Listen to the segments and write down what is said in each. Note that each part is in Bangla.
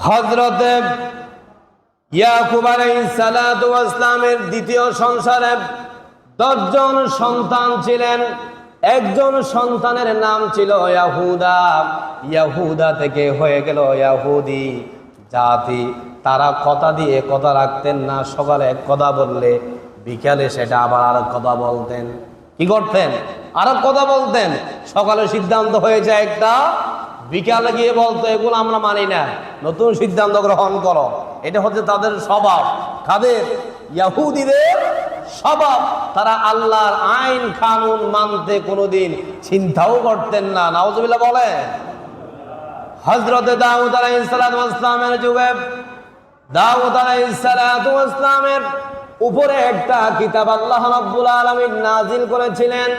হজরতে ইয়াকুব ইসলামের দ্বিতীয় সংসারে দশজন সন্তান ছিলেন। একজন সন্তানের নাম ছিল ইয়াহুদা। ইয়াহুদা থেকে হয়ে গেল ইয়াহুদি জাতি। তারা কথা দিয়ে কথা রাখতেন না, সকালে এক কথা বললে, বিকালে সেটা আবার আর কথা বলতেন। কি করতেন? আর কথা বলতেন। সকালে সিদ্ধান্ত হয়েছে একটা বিকালে গিয়ে বলতো, এগুলো আমরা মানি না। নতুন সিদ্ধান্ত গ্রহণ করো। এটা হচ্ছে তাদের স্বভাব। কাদের? ইয়াহুদিদের স্বভাব। তারা আল্লাহর আইন কানুন মানতে কোনোদিন চিন্তাও করতেন না। নাউজুবিল্লাহ বলে হজরতে দাউদ আলাইসালামের যুগে, দাউদ আলাইসালামের উপরে একটা কিতাব আল্লাহ রাব্বুল আলামিন নাজিল করেছিলেন।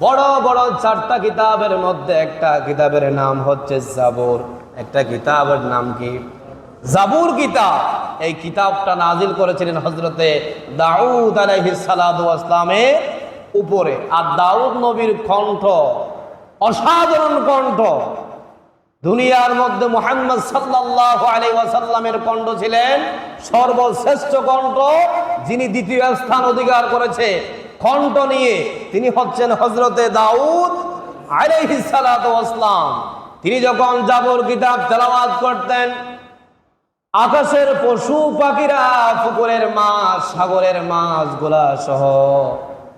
বড় বড় চারটা কিতাবের মধ্যে একটা কিতাবের নাম হচ্ছে জাবর। একটা কিতাবের নাম কি? জাবুর কিতাব। এই কিতাবটা নাজিল করেছিলেন হজরতে দাউদ আলাইহিস সালাতু উপরে। আর দাউদ নবীর কণ্ঠ, অসাধারণ কণ্ঠ। দুনিয়ার মধ্যে মোহাম্মদ সাল্লাহ আলী ওয়াসাল্লামের কণ্ঠ ছিলেন সর্বশ্রেষ্ঠ কণ্ঠ, যিনি দ্বিতীয় স্থান অধিকার করেছে। কণ্ঠ নিয়ে তিনি হচ্ছেন হজরতে দাউদ আলাইহিসালাম তিনি যখন জাবর কিতাব তেলাওয়াত করতেন, আকাশের পশু পাখিরা পুকুরের মাছ, সাগরের মাছ গোলা সহ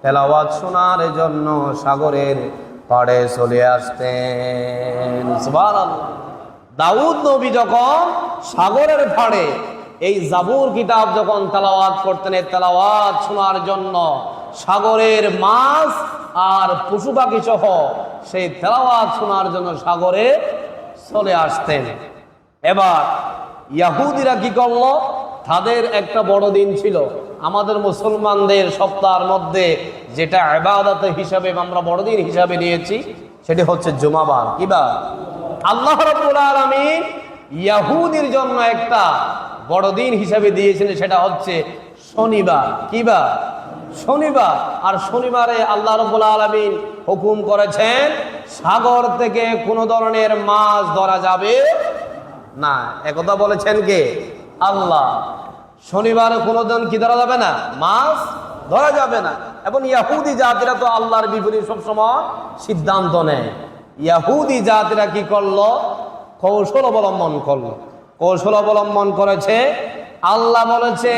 তেলাওয়াত শোনার জন্য সাগরের পাড়ে চলে আসতেন। দাউদ নবী যখন সাগরের পাড়ে এই জাবুর কিতাব যখন তেলাওয়াত করতেন তেলাওয়াত শোনার জন্য সাগরের মাছ আর পশু পাখি সহ সেই তেলাওয়াত শোনার জন্য সাগরে চলে আসতেন। এবার ইয়াহুদিরা কি করল? তাদের একটা বড় দিন ছিল। আমাদের মুসলমানদের সপ্তাহের মধ্যে যেটা আবাদত হিসাবে আমরা বড়দিন হিসাবে নিয়েছি, সেটি হচ্ছে জুমাবার। কিবা আল্লাহ রাব্বুল আলামিন ইয়াহুদির জন্য একটা বড়দিন হিসাবে দিয়েছিলেন, সেটা হচ্ছে শনিবার। কিবা শনিবার, আর শনিবারে আল্লাহ রবুল আলমিন হুকুম করেছেন, সাগর থেকে কোনো ধরনের মাছ ধরা যাবে না। একথা বলেছেন কে? আল্লাহ। শনিবারে কোনো দিন কি ধরা যাবে না? মাছ ধরা যাবে না। এবং ইয়াহুদি জাতিরা তো আল্লাহর বিপরীত সবসময় সিদ্ধান্ত নেয়। ইয়াহুদি জাতিরা কি করল? কৌশল অবলম্বন করল। কৌশল অবলম্বন করেছে। আল্লাহ বলেছে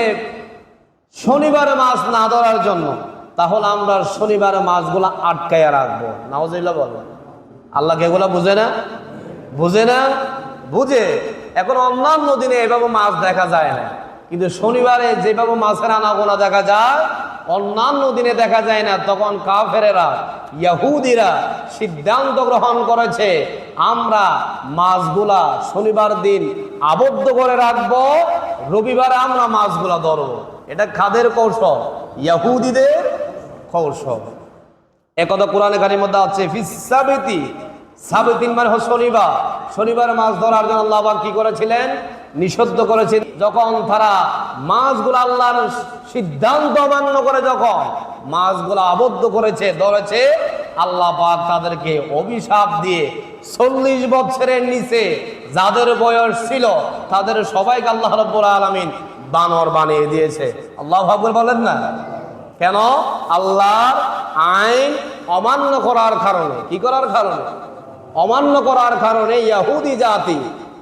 শনিবারে মাছ না ধরার জন্য, তাহলে আমরা শনিবারে মাছগুলো আটকাইয়া রাখব। নাওজিল্লা বলব আল্লাহকে এগুলো বুঝে না? বুঝে না? বুঝে। এখন অন্যান্য দিনে এভাবে মাছ দেখা যায় না। কিন্তু শনিবারে যেভাবে মাছের আনাগোনা দেখা যায়, অন্যান্য দিনে দেখা যায় না। তখন কাফেরেরা, ইয়াহুদিরা সিদ্ধান্ত গ্রহণ করেছে, আমরা মাছগুলা শনিবার দিন আবদ্ধ করে রাখব, রবিবারে আমরা মাছগুলা ধরবো। এটা খাদের কৌশল? ইয়াহুদিদের কৌশল। একথা কোরআনে গাড়ির মধ্যে আছে ফিসাবিতি সাবিতিন মানে শনিবার। শনিবার মাছ ধরার জন্য আল্লাহ আবার কি করেছিলেন? নিষিদ্ধ করেছেন যখন তারা মাছগুলো আল্লাহর সিদ্ধান্ত অমান্য করে যখন মাছগুলো আবদ্ধ করেছে, ধরেছে, আল্লাহ পাক তাদেরকে অভিশাপ দিয়ে চল্লিশ বছরের নিচে যাদের বয়স ছিল, তাদের সবাইকে আল্লাহ রব্বুল আলমিন বানর বানিয়ে দিয়েছে। আল্লাহ ভাবুর বলেন না? কেন? আল্লাহর আইন অমান্য করার কারণে। কি করার কারণে? অমান্য করার কারণে ইয়াহুদি জাতি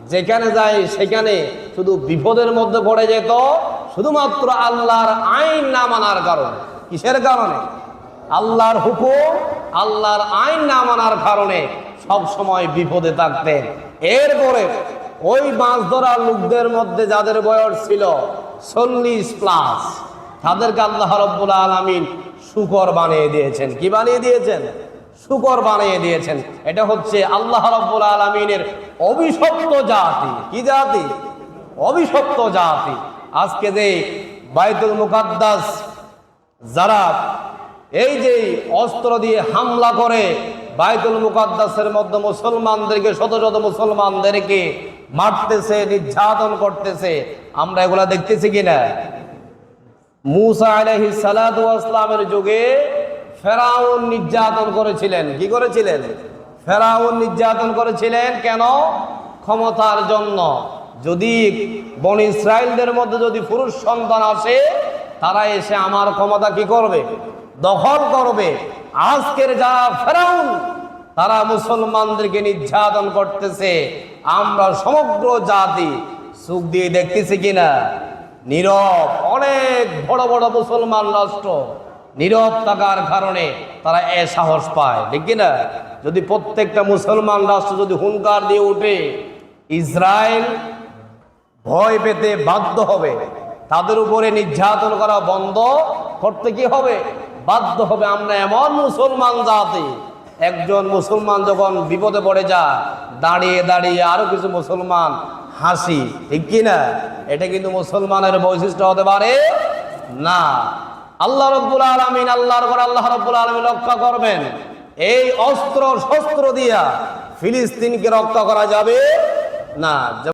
যেখানে যায় সেখানে শুধু বিপদের মধ্যে পড়ে যেত, শুধুমাত্র আল্লাহর আইন না মানার কারণে। কিসের কারণে? আল্লাহর হুকুম, আল্লাহর আইন না মানার কারণে সব সময় বিপদে থাকতেন। এরপরে ওই মাছ ধরার লোকদের মধ্যে যাদের বয়স ছিল চল্লিশ প্লাস তাদেরকে আল্লাহ রব্বুল আলমিন শুকর বানিয়ে দিয়েছেন। কি বানিয়ে দিয়েছেন? শুকর বানিয়ে দিয়েছেন। এটা হচ্ছে আল্লাহ রব্বুল আলমিনের অভিশপ্ত জাতি। কি জাতি? অভিশপ্ত জাতি। আজকে যে বাইতুল মুকাদ্দাস যারা এই যে অস্ত্র দিয়ে হামলা করে, বাইতুল মুকাদ্দাসের মধ্যে মুসলমানদেরকে, শত শত মুসলমানদেরকে মারতেছে, নির্যাতন করতেছে। আমরা এগুলা দেখতেছি কিনা? মুসা আলহি সালামের যুগে ফেরাউন নির্যাতন করেছিলেন। কি করেছিলেন? ফেরাউন নির্যাতন করেছিলেন কেন? ক্ষমতার জন্য। যদি বন ইসরায়েলদের মধ্যে যদি পুরুষ সন্তান আসে, তারা এসে আমার ক্ষমতা কি করবে? দখল করবে। আজকের যারা ফেরাউন তারা মুসলমানদেরকে নির্যাতন করতেছে। আমরা সমগ্র জাতি সুখ দিয়ে দেখতেছি কিনা? নীরব, অনেক বড় বড় মুসলমান রাষ্ট্র নীরব থাকার কারণে তারা এ সাহস পায়, ঠিক কিনা? যদি প্রত্যেকটা মুসলমান রাষ্ট্র যদি হুঙ্কার দিয়ে উঠে, ইসরায়েল ভয় পেতে বাধ্য হবে। তাদের উপরে নির্যাতন করা বন্ধ করতে কি হবে? বাধ্য হবে আমরা এমন মুসলমান জাতি একজন মুসলমান যখন বিপদে পড়ে যা দাঁড়িয়ে দাঁড়িয়ে আরও কিছু মুসলমান হাসি, ঠিক কি না? এটা কিন্তু মুসলমানের বৈশিষ্ট্য হতে পারে না। আল্লাহ রব্বুল আলমিন, আল্লাহর পর আল্লাহ রব্বুল আলমিন রক্ষা করবেন। এই অস্ত্র, শস্ত্র দিয়া ফিলিস্তিনকে রক্ষা করা যাবে না।